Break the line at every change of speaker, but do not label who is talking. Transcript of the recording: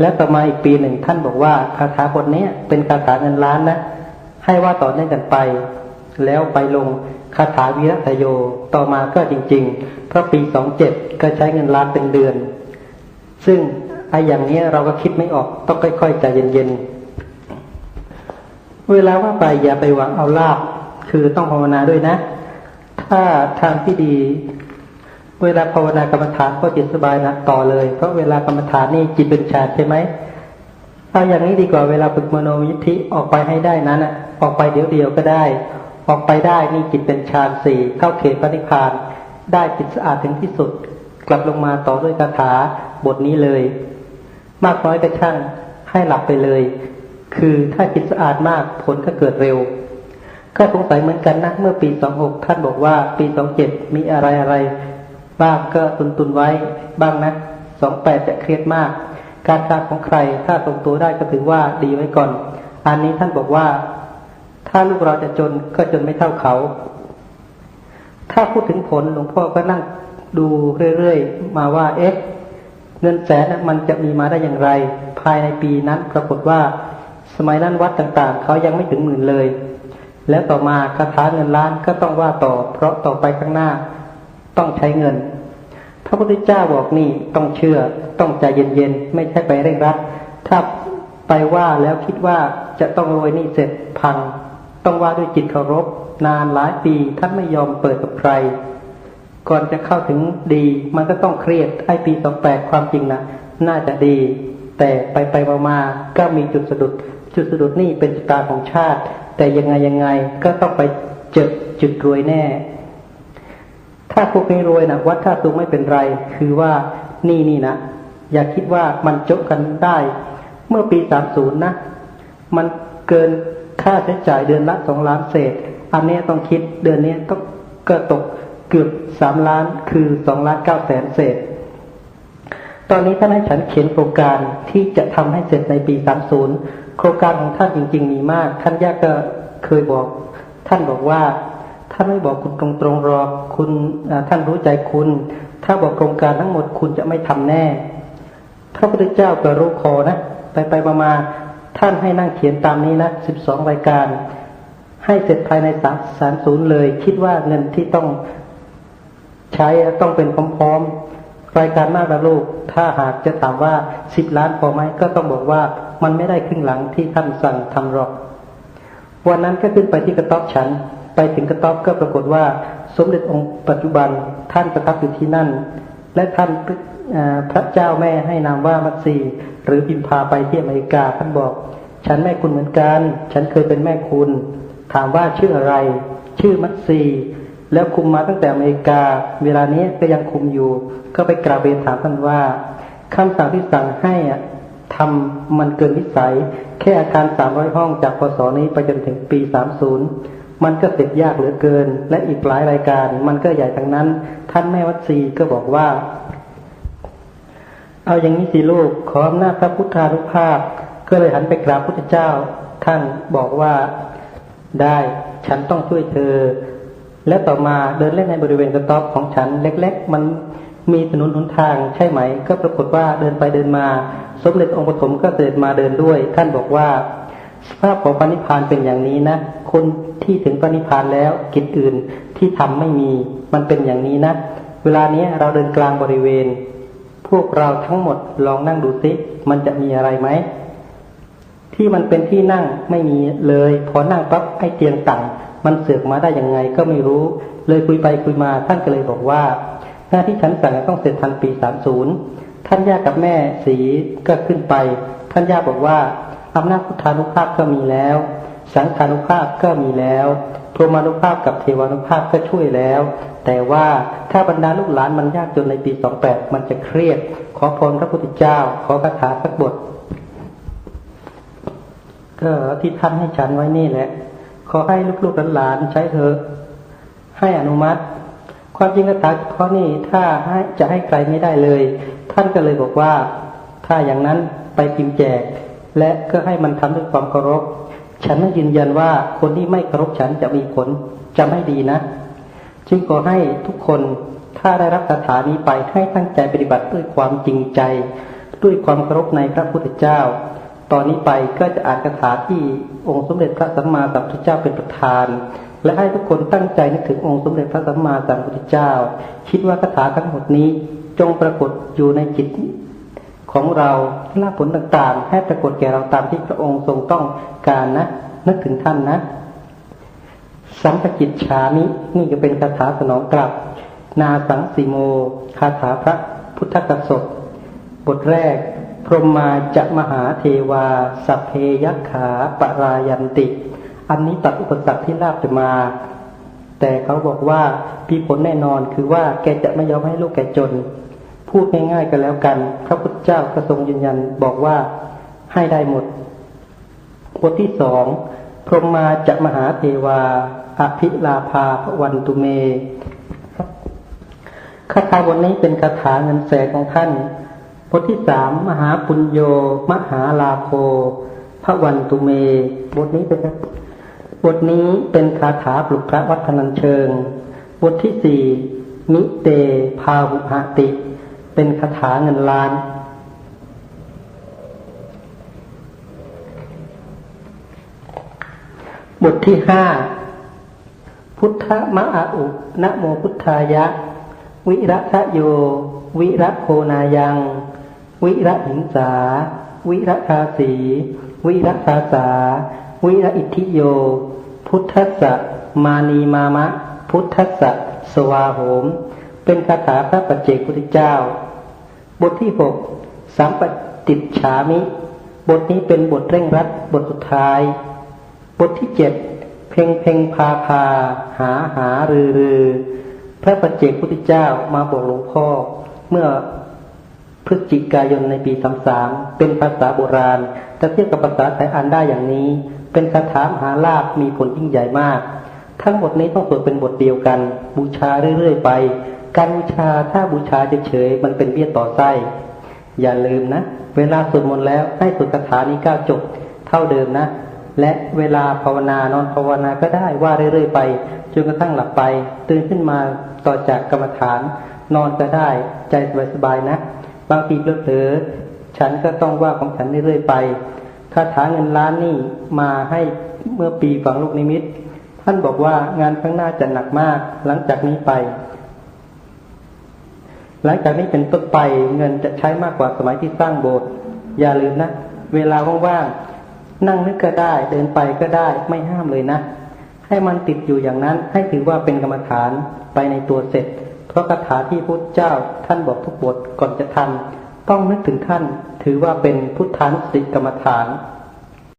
แล้วต่อมาอีกปีหนึ่งท่านบอกว่าคาถาบทนี้เป็นคาถาเงินล้านนะ ให้ว่าต่อเนื่องกันไป แล้วไปลงคาถาวีรทโย ต่อมาก็จริงๆเพราะปีสองเจ็ดก็ใช้เงินล้านเป็นเดือน ซึ่งไอ้อย่างนี้เราก็คิดไม่ออก ต้องค่อยๆใจเย็นๆ เวลาว่าไปอย่าไปหวังเอาลาบ คือต้องภาวนาด้วยนะ ถ้าทางที่ดี เวลาภาวนากรรมฐานก็จิตสบายนะต่อเลย เพราะเวลากรรมฐานนี่จิตเป็นฌานใช่ไหมเอาอย่างนี้ดีกว่าเวลาฝึกมโนวิธิออกไปให้ได้นั้นอะ ออกไปเดี๋ยวเดียวก็ได้ ออกไปได้นี่จิตเป็นฌานสี่เข้าเขตปฏิพานได้จิตสะอาดถึงที่สุด กลับลงมาต่อด้วยคาถาบทนี้เลย มากน้อยก็ช่างให้หลับไปเลย คือถ้าจิตสะอาดมากผลก็เกิดเร็วก็สงสัยเหมือนกันนะเมื่อปีสองหกท่านบอกว่าปีสองเจ็ดมีอะไรอะไร บ้างก็ตุนตุนไว้บ้างนะสองแปดจะเครียดมาก การการของใครถ้าตรงตัวได้ก็ถือว่าดีไว้ก่อน อันนี้ท่านบอกว่า ถ้าลูกเราจะจนก็จนไม่เท่าเขา ถ้าพูดถึงผลหลวงพ่อก็นั่งดูเรื่อยๆมาว่า เอ๊ะเงินแสนมันจะมีมาได้อย่างไร ภายในปีนั้นปรากฏว่า สมัยนั้นวัดต่างๆ เขายังไม่ถึงหมื่นเลย แล้วต่อมาคาถาเงินล้านก็ต้องว่าต่อ เพราะต่อไปข้างหน้า ต้องใช้เงิน พระพุทธเจ้าบอกนี่ต้องเชื่อ ต้องใจเย็นๆ ไม่ใช่ไปเร่งรัด ถ้าไปว่าแล้วคิดว่าจะต้องรวยนี่เสร็จพัง ต้องว่าด้วยจิตเคารพ นานหลายปีท่านไม่ยอมเปิดกับใคร ก่อนจะเข้าถึงดี มันก็ต้องเครียดไอปีสองแปดความจริงนะน่าจะดี แต่ไปไปมามาก็มีจุดสะดุด จุดสะดุดนี่เป็นชะตาของชาติ แต่ยังไงยังไงก็ต้องไปเจอจุดรวยแน่ ถ้าพวกนี้รวยนะวัดท่าตุงไม่เป็นไร คือว่านี่นี่นะอย่าคิดว่ามันจบกันได้ เมื่อปีสามศูนย์นะ มันเกินค่าใช้จ่ายเดือนละสองล้านเศษ อันนี้ต้องคิดเดือนนี้ต้องก็ตกเกือบสามล้านคือสองล้านเก้าแสนเศษ ตอนนี้ท่านให้ฉันเขียนโครงการที่จะทำให้เสร็จในปีสามศูนย์โครงการของท่านจริง ๆ มีมาก ท่านยากก็เคยบอก ท่านบอกว่า ท่านไม่บอกคุณตรงๆหรอกคุณท่านรู้ใจคุณ ถ้าบอกโครงการทั้งหมดคุณจะไม่ทำแน่ พระพุทธเจ้าก็รู้คอนะไปไปมามาท่านให้นั่งเขียนตามนี้นะสิบสองรายการ ให้เสร็จภายในสามสามศูนย์เลย คิดว่าเงินที่ต้องใช้ต้องเป็นพร้อมๆรายการมากนะลูก ถ้าหากจะถามว่าสิบล้านพอไหมก็ต้องบอกว่ามันไม่ได้ครึ่งหลังที่ท่านสั่งทำหรอก วันนั้นก็ขึ้นไปที่กระต๊อบฉัน ไปถึงกระต๊อบก็ปรากฏว่า สมเด็จองค์ปัจจุบันท่านประทับอยู่ที่นั่น และท่านพระเจ้าแม่ให้นามว่ามัตสีหรือพิมพาไปที่อเมริกาท่านบอก ฉันแม่คุณเหมือนกัน ฉันเคยเป็นแม่คุณ ถามว่าชื่ออะไร ชื่อมัตสีแล้วคุมมาตั้งแต่อเมริกา เวลานี้ก็ยังคุมอยู่ ก็ไปกราบเรียนถามท่านว่าคำสั่งที่สั่งให้อะทำมันเกินวิสัย แค่อาคารสามร้อยห้องจากพศนี้ไปจนถึงปีสามศูนย์ มันก็เสร็จยากเหลือเกิน และอีกหลายรายการ มันก็ใหญ่ทั้งนั้น ท่านแม่วัดซีก็บอกว่า เอาอย่างนี้สิลูกขออำนาจพระพุทธานุภาพ ก็เลยหันไปกราบพุทธเจ้า ท่านบอกว่าได้ฉันต้องช่วยเธอ และต่อมาเดินเล่นในบริเวณกระต๊อบของฉันเล็ก ๆ มันมีถนนหนทางใช่ไหม ก็ปรากฏว่าเดินไปเดินมา สมเด็จองค์ปฐมก็เสด็จมาเดินด้วย ท่านบอกว่าสภาพของปณิพานเป็นอย่างนี้นะคน ที่ถึงปณิพานแล้วกิจอื่นที่ทำไม่มี มันเป็นอย่างนี้นะ เวลานี้เราเดินกลางบริเวณ พวกเราทั้งหมดลองนั่งดูซิ มันจะมีอะไรไหม ที่มันเป็นที่นั่งไม่มีเลย พอนั่งปั๊บไอ้เตียงต่างมันเสือกมาได้ยังไงก็ไม่รู้ เลยคุยไปคุยมาท่านก็เลยบอกว่า หน้าที่ฉันสั่งต้องเสร็จทันปีสามศูนย์ท่านย่ากับแม่สีก็ขึ้นไป ท่านย่าบอกว่าอำนาจพุทธานุภาพก็มีแล้ว สังขานุภาพก็มีแล้วพรหมานุภาพกับเทวานุภาพก็ช่วยแล้ว แต่ว่าถ้าบรรดาลูกหลานมันยากจนในปีสองแปดมันจะเครียด ขอพรพระพุทธเจ้า ขอคาถาสักบท ก็ที่ท่านให้ฉันไว้นี่แหละ ขอให้ลูกๆหลานใช้เถอะให้อนุมัติ ความจริงคาถาข้อนี้ถ้าให้จะให้ใครไม่ได้เลย ท่านก็เลยบอกว่า ถ้าอย่างนั้นไปพิมพ์แจก และก็ให้มันทำด้วยความเคารพ ฉันไม่ยืนยันว่าคนที่ไม่เคารพฉันจะมีผลจะไม่ดีนะ จึงขอให้ทุกคนถ้าได้รับคาถานี้ไปให้ตั้งใจปฏิบัติด้วยความจริงใจ ด้วยความเคารพในพระพุทธเจ้า ตอนนี้ไปก็จะอ่านคาถาที่องค์สมเด็จพระสัมมาสัมพุทธเจ้าเป็นประธาน และให้ทุกคนตั้งใจนึกถึงองค์สมเด็จพระสัมมาสัมพุทธเจ้า คิดว่าคาถาทั้งหมดนี้จงปรากฏอยู่ในจิต ของเราลาผลต่างๆ ให้ปรากฏแก่เราตามที่พระองค์ทรงต้องการนะ นึกถึงท่านนะ สัมปจิตฉามินี่ก็เป็นคาถาสนองกลับ นาสังสีโม คาถาพระพุทธกสบทแรก พรหมาจะมหาเทวา สัพเพยักขาปรายันติ อันนี้ตัดอุปสรรคที่ลาบจะมา แต่เขาบอกว่ามีผลแน่นอนคือว่าแกจะไม่ยอมให้ลูกแกจน พูดง่ายๆกันแล้วกัน พระพุทธเจ้ากระทรงยืนยันบอกว่าให้ได้หมดบทที่สองพรหมาจะมหาเทวาอภิลาภาพวันตุเมคาถาบทนี้เป็นคาถาเงินแสนของท่านบทที่สามมหาปุญโย มหาลาโภพระวันตุเม บทนี้เป็นบทนี้เป็นคาถาปลุกพระวัฒนันเชิง บทที่สี่นิเต พาหุหติ เป็นคาถาเงินล้าน บทที่ห้าพุทธมะอาอุนะโมพุทธายะ วิระทะโย วิระโคนายัง วิระหิงสา วิระคาสี วิระคาสา วิระอิทธิโย พุทธัสสะมานีมามะ พุทธัสสะสวาโหม เป็นคาถาพระปัจเจกพุทธเจ้า บทที่หกสัมปติจฉามิ บทนี้เป็นบทเร่งรัดบทสุดท้าย บทที่เจ็ดเพ่งเพ่งพาพา หาหารือรือพระปัจเจกพุทธเจ้ามาบอกหลวงพ่อเมื่อพฤศจิกายนในปีสามสามเป็นภาษาโบราณแต่เทียบกับภาษาไทยอ่านได้อย่างนี้ เป็นคาถามหาลาบมีผลยิ่งใหญ่มาก ทั้งหมดนี้ต้องสวดเป็นบทเดียวกัน บูชาเรื่อยๆไป การบูชาถ้าบูชาเฉยๆมันเป็นเบี้ยต่อไส้ อย่าลืมนะ เวลาสวดมนต์แล้วให้สวดคาถานี้ก้าจบเท่าเดิมนะ และเวลาภาวนานอนภาวนาก็ได้ว่าเรื่อยๆไปจนกระทั่งหลับไป ตื่นขึ้นมาต่อจากกรรมฐาน นอนก็ได้ใจสบายๆนะ บางทีเผลอฉันก็ต้องว่าของฉันเรื่อยๆไปคาถาเงินล้านนี่มาให้เมื่อปีฝังลูกนิมิต ท่านบอกว่างานข้างหน้าจะหนักมากหลังจากนี้ไป หลังจากนี้เป็นต้นไปเงินจะใช้มากกว่าสมัยที่สร้างโบสถ์อย่าลืมนะ เวลาว่างๆนั่งนึกก็ได้เดินไปก็ได้ไม่ห้ามเลยนะ ให้มันติดอยู่อย่างนั้นให้ถือว่าเป็นกรรมฐานไปในตัวเสร็จ เพราะคาถาที่พุทธเจ้าท่านบอกทุกบทก่อนจะทำต้องนึกถึงท่านถือว่าเป็นพุทธานุสติกรรมฐาน